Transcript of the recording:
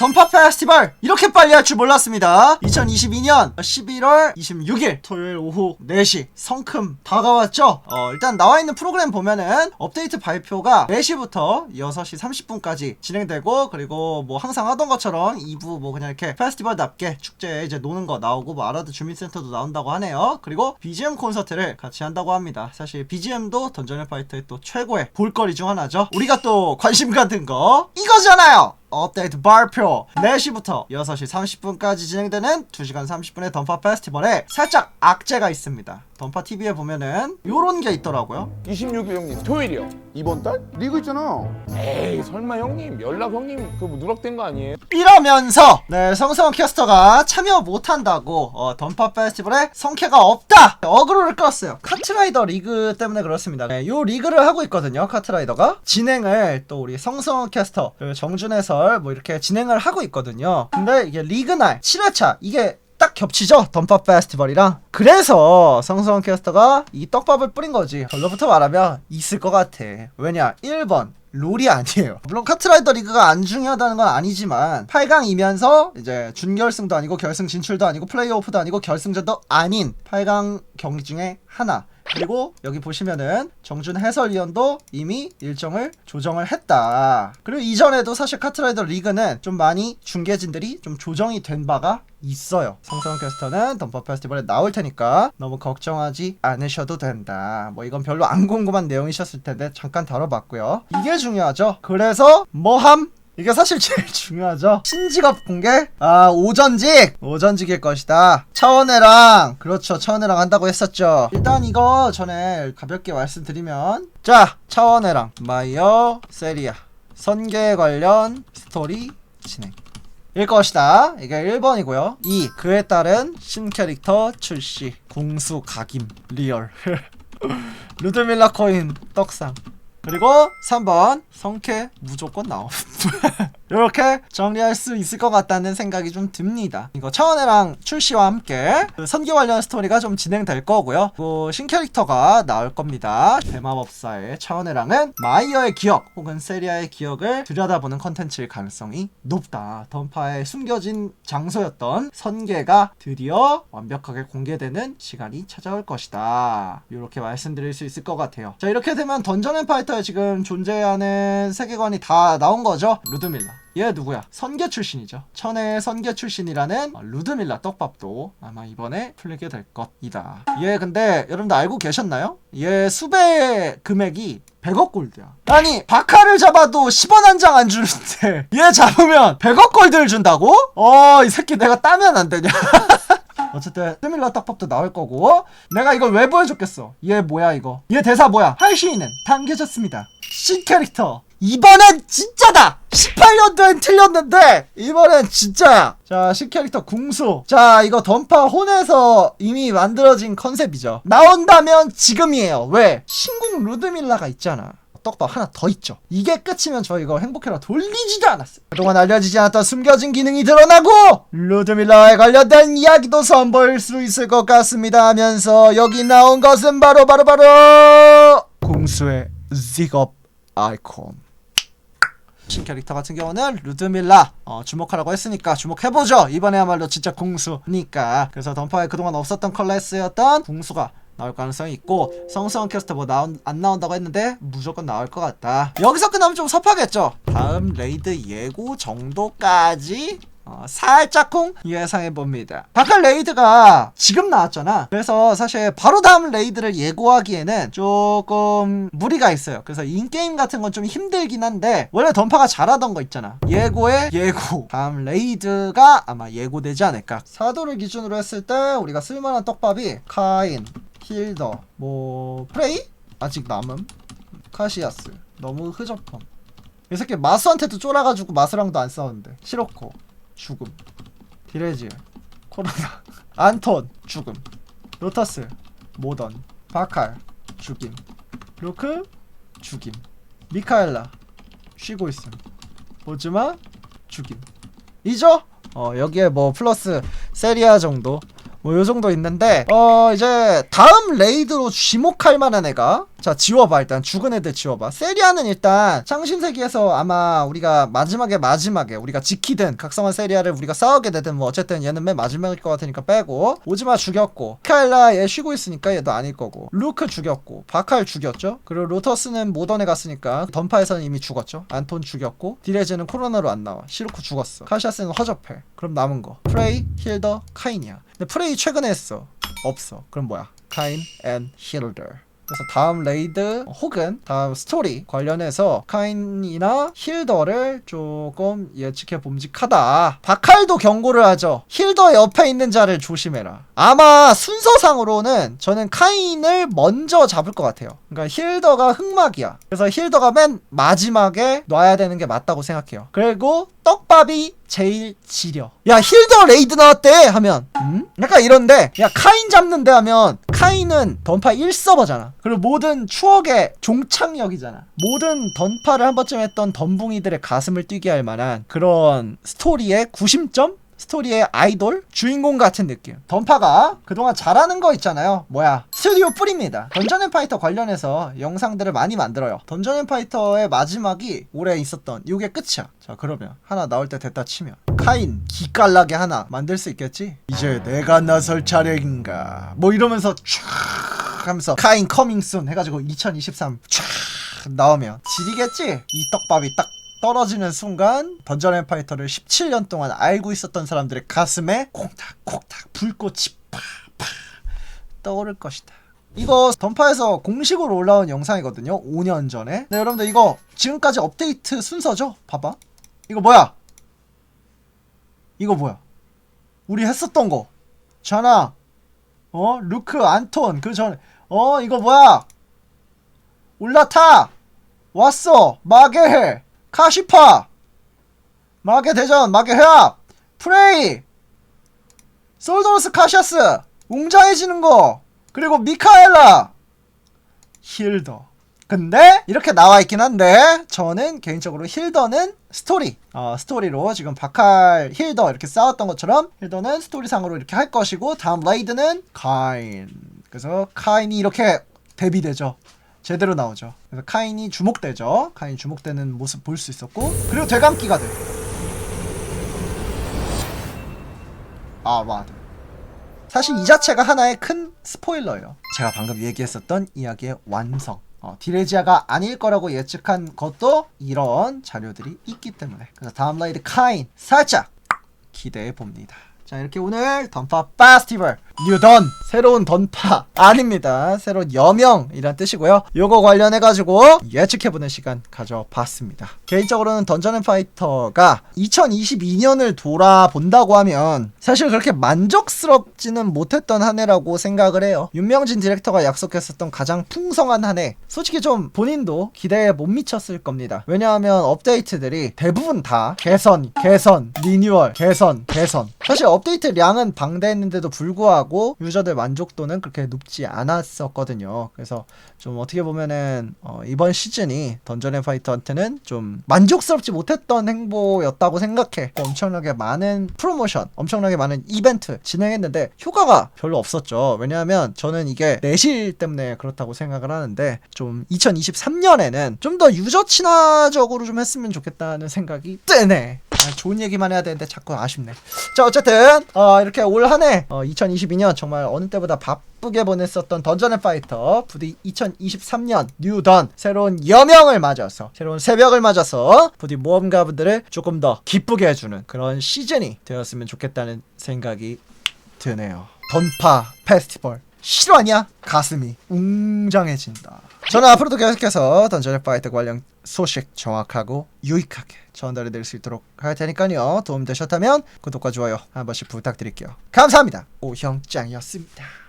던파 페스티벌! 이렇게 빨리 할 줄 몰랐습니다. 2022년 11월 26일 토요일 오후 4시 성큼 다가왔죠? 어, 일단 나와있는 프로그램 보면은 업데이트 발표가 4시부터 6시 30분까지 진행되고 그리고 뭐 항상 하던 것처럼 2부 뭐 그냥 이렇게 페스티벌답게 축제에 이제 노는 거 나오고 뭐 아라드 주민센터도 나온다고 하네요. 그리고 BGM 콘서트를 같이 한다고 합니다. 사실 BGM도 던전 앤 파이터의 또 최고의 볼거리 중 하나죠. 우리가 또 관심 갖는 거 이거잖아요 업데이트 발표 4시부터 6시 30분까지 진행되는 2시간 30분의 던파 페스티벌에 살짝 악재가 있습니다 던파 TV에 보면은 요런 게 있더라고요. 26일 형님 토요일이요. 이번 달? 리그 있잖아. 에이 설마 형님 연락 형님 그뭐 누락된 거 아니에요? 이러면서 네 성성원 캐스터가 참여 못한다고 어, 던파 페스티벌에 성캐가 없다! 어그로를 끌었어요. 카트라이더 리그 때문에 그렇습니다. 네, 요 리그를 하고 있거든요 카트라이더가. 진행을 또 우리 성성원 캐스터 그리고 정준 해설 뭐 이렇게 진행을 하고 있거든요. 근데 이게 리그 날 7회차 이게 딱 겹치죠? 던파 페스티벌이랑 그래서 성성원 캐스터가 이 떡밥을 뿌린 거지. 결론부터 말하면 있을 것 같아. 왜냐? 1번 롤이 아니에요. 물론 카트라이더 리그가 안 중요하다는 건 아니지만 8강이면서 이제 준결승도 아니고 결승 진출도 아니고 플레이오프도 아니고 결승전도 아닌 8강 경기 중에 하나. 그리고 여기 보시면은 정준 해설위원도 이미 일정을 조정을 했다. 그리고 이전에도 사실 카트라이더 리그는 좀 많이 중계진들이 좀 조정이 된 바가 있어요. 성성 캐스터는 덤퍼 페스티벌에 나올 테니까 너무 걱정하지 않으셔도 된다. 뭐 이건 별로 안 궁금한 내용이셨을 텐데 잠깐 다뤄봤고요. 이게 중요하죠. 그래서 뭐함? 이게 사실 제일 중요하죠. 신직업 공개? 아, 오전직! 오전직일 것이다. 차원회랑, 그렇죠. 차원회랑 한다고 했었죠. 일단 이거 전에 가볍게 말씀드리면, 자, 차원회랑, 마이어, 세리아. 선계 관련 스토리 진행. 일 것이다. 이게 1번이고요. 2. 그에 따른 신캐릭터 출시. 궁수 각임. 리얼. 루드밀라 코인 떡상. 그리고 3번 성캐 무조건 나옴 이렇게 정리할 수 있을 것 같다는 생각이 좀 듭니다. 이거 차원회랑 출시와 함께 그 선기 관련 스토리가 좀 진행될 거고요. 그 신캐릭터가 나올 겁니다. 대마법사의 차원회랑은 마이어의 기억 혹은 세리아의 기억을 들여다보는 컨텐츠일 가능성이 높다. 던파에 숨겨진 장소였던 선계가 드디어 완벽하게 공개되는 시간이 찾아올 것이다. 이렇게 말씀드릴 수 있을 것 같아요. 자 이렇게 되면 던전 앤 파이터에 지금 존재하는 세계관이 다 나온 거죠? 루드밀라 얘 누구야? 선계 출신이죠. 천혜의 선계 출신이라는 루드밀라 떡밥도 아마 이번에 풀리게 될 것이다. 얘 근데 여러분들 알고 계셨나요? 얘 수배 금액이 100억 골드야. 아니 바카를 잡아도 10원 한 장 안 주는데 얘 잡으면 100억 골드를 준다고? 어 이 새끼 내가 따면 안 되냐? 어쨌든 스밀러 떡밥도 나올 거고 내가 이걸 왜 보여줬겠어 얘 뭐야 이거 얘 대사 뭐야 할시인은 당겨졌습니다 신캐릭터 이번엔 진짜다! 18년도엔 틀렸는데 이번엔 진짜야 자 신캐릭터 궁수. 자 이거 던파 혼에서 이미 만들어진 컨셉이죠. 나온다면 지금이에요. 왜? 신궁 루드밀라가 있잖아. 떡밥 하나 더 있죠. 이게 끝이면 저 이거 행복해라 돌리지도 않았어요. 그동안 알려지지 않았던 숨겨진 기능이 드러나고 루드밀라에 관련된 이야기도 선보일 수 있을 것 같습니다 하면서 여기 나온 것은 바로 바로 바로 공수의 직업 아이콘 신 캐릭터 같은 경우는 루드밀라 어, 주목하라고 했으니까 주목해보죠 이번에야말로 진짜 궁수니까 그래서 던파에 그동안 없었던 클래스였던 궁수가 나올 가능성이 있고 성성 캐스터 뭐 나온 안 나온다고 했는데 무조건 나올 것 같다. 여기서 끝나면 좀 섭하겠죠. 다음 레이드 예고 정도까지 어, 살짝쿵 예상해 봅니다. 바칼 레이드가 지금 나왔잖아. 그래서 사실 바로 다음 레이드를 예고하기에는 조금 무리가 있어요. 그래서 인게임 같은 건 좀 힘들긴 한데 원래 던파가 잘하던 거 있잖아. 예고에 예고. 다음 레이드가 아마 예고되지 않을까. 사도를 기준으로 했을 때 우리가 쓸만한 떡밥이 카인, 힐더, 뭐 프레이 아직 남음, 카시아스 너무 흐접함. 이 새끼 마스한테도 쫄아가지고 마스랑도 안 싸우는데 시로코 죽음. 디레지 코로나 안톤 죽음. 로터스 모던 바칼 죽임. 루크 죽임. 미카엘라 쉬고 있음. 보즈마 죽임. 이죠? 어 여기에 뭐 플러스 세리아 정도? 뭐 요 정도 있는데 어 이제 다음 레이드로 지목할 만한 애가 자 지워봐 일단. 죽은 애들 지워봐. 세리아는 일단 창신세기에서 아마 우리가 마지막에 마지막에 우리가 지키든 각성한 세리아를 우리가 싸우게 되든 뭐 어쨌든 얘는 맨 마지막일 것 같으니까 빼고 오지마 죽였고 카일라 얘 쉬고 있으니까 얘도 아닐 거고 루크 죽였고 바칼 죽였죠? 그리고 로터스는 모던에 갔으니까 던파에서는 이미 죽었죠? 안톤 죽였고 디레즈는 코로나로 안 나와. 시루크 죽었어. 카시아스는 허접해. 그럼 남은 거. 프레이 힐더 카인이야 근데 프레이 최근에 했어. 없어. 그럼 뭐야? 카인 앤 힐더 그래서 다음 레이드 혹은 다음 스토리 관련해서 카인이나 힐더를 조금 예측해 봄직하다. 바칼도 경고를 하죠. 힐더 옆에 있는 자를 조심해라. 아마 순서상으로는 저는 카인을 먼저 잡을 것 같아요. 그러니까 힐더가 흑막이야. 그래서 힐더가 맨 마지막에 놔야 되는 게 맞다고 생각해요. 그리고 떡밥이 제일 지려. 야 힐더 레이드 나왔대 하면 음? 약간 이런데 야 카인 잡는데 하면 카인은 던파 1서버잖아. 그리고 모든 추억의 종착역이잖아. 모든 던파를 한 번쯤 했던 던붕이들의 가슴을 뛰게 할 만한 그런 스토리의 구심점? 스토리의 아이돌? 주인공 같은 느낌. 던파가 그동안 잘하는 거 있잖아요. 뭐야? 스튜디오 뿌립니다. 던전 앤 파이터 관련해서 영상들을 많이 만들어요. 던전 앤 파이터의 마지막이 올해 있었던 이게 끝이야. 자, 그러면 하나 나올 때 됐다 치면 카인 기깔나게 하나 만들 수 있겠지? 이제 내가 나설 차례인가. 뭐 이러면서 촤 하면서 카인 커밍 순 해가지고 2023촤 나오면 지리겠지? 이 떡밥이 딱 떨어지는 순간 던전 앤 파이터를 17년 동안 알고 있었던 사람들의 가슴에 콩닥콩닥 불꽃이 팍팍 떠오를 것이다. 이거 던파에서 공식으로 올라온 영상이거든요. 5년 전에. 네, 여러분들 이거 지금까지 업데이트 순서죠? 봐봐. 이거 뭐야? 이거 뭐야? 우리 했었던 거. 자나. 어? 루크, 안톤. 그 전에. 어, 이거 뭐야? 올라타! 왔어! 마계해! 카시파! 마계 대전, 마계 회합! 프레이! 솔도르스 카시아스! 웅장해지는 거! 그리고 미카엘라! 힐더. 근데 이렇게 나와 있긴 한데 저는 개인적으로 힐더는 스토리 어, 스토리로 지금 바칼 힐더 이렇게 싸웠던 것처럼 힐더는 스토리상으로 이렇게 할 것이고 다음 레이드는 카인 그래서 카인이 이렇게 데뷔되죠 제대로 나오죠 그래서 카인이 주목되죠 카인 주목되는 모습 볼 수 있었고 그리고 되감기가 돼 아, 와드. 사실 이 자체가 하나의 큰 스포일러예요. 제가 방금 얘기했었던 이야기의 완성. 어, 디레지아가 아닐 거라고 예측한 것도 이런 자료들이 있기 때문에. 그래서 다음 라이드 카인 살짝 기대해 봅니다. 자 이렇게 오늘 던파 페스티벌 뉴던 새로운 던파. 아닙니다. 새로운 여명이란 뜻이고요. 요거 관련해 가지고 예측해보는 시간 가져봤습니다. 개인적으로는 던전 앤 파이터가 2022년을 돌아본다고 하면 사실 그렇게 만족스럽지는 못했던 한 해라고 생각을 해요. 윤명진 디렉터가 약속했었던 가장 풍성한 한 해. 솔직히 좀 본인도 기대에 못 미쳤을 겁니다. 왜냐하면 업데이트들이 대부분 다 개선 개선 리뉴얼 개선 개선. 사실 업데이트 량은 방대했는데도 불구하고 유저들 만족도는 그렇게 높지 않았었거든요. 그래서 좀 어떻게 보면은 어, 이번 시즌이 던전 앤 파이터한테는 좀 만족스럽지 못했던 행보였다고 생각해. 엄청나게 많은 프로모션, 엄청나게 많은 이벤트 진행했는데 효과가 별로 없었죠. 왜냐하면 저는 이게 내실 때문에 그렇다고 생각을 하는데 좀 2023년에는 좀 더 유저 친화적으로 좀 했으면 좋겠다는 생각이 뜨네. 아, 좋은 얘기만 해야 되는데 자꾸 아쉽네. 자 어쨌든 어, 이렇게 올 한해 어, 2022년 정말 어느 때보다 바쁘게 보냈었던 던전 앤 파이터 부디 2023년 뉴던 새로운 여명을 맞아서 새로운 새벽을 맞아서 부디 모험가분들을 조금 더 기쁘게 해주는 그런 시즌이 되었으면 좋겠다는 생각이 드네요. 던파 페스티벌 실화냐? 가슴이 웅장해진다. 저는 앞으로도 계속해서 던전 앤 파이터 관련 소식 정확하고 유익하게 전달해 드릴 수 있도록 할 테니까요. 도움 되셨다면 구독과 좋아요 한 번씩 부탁드릴게요. 감사합니다. 오형짱이었습니다.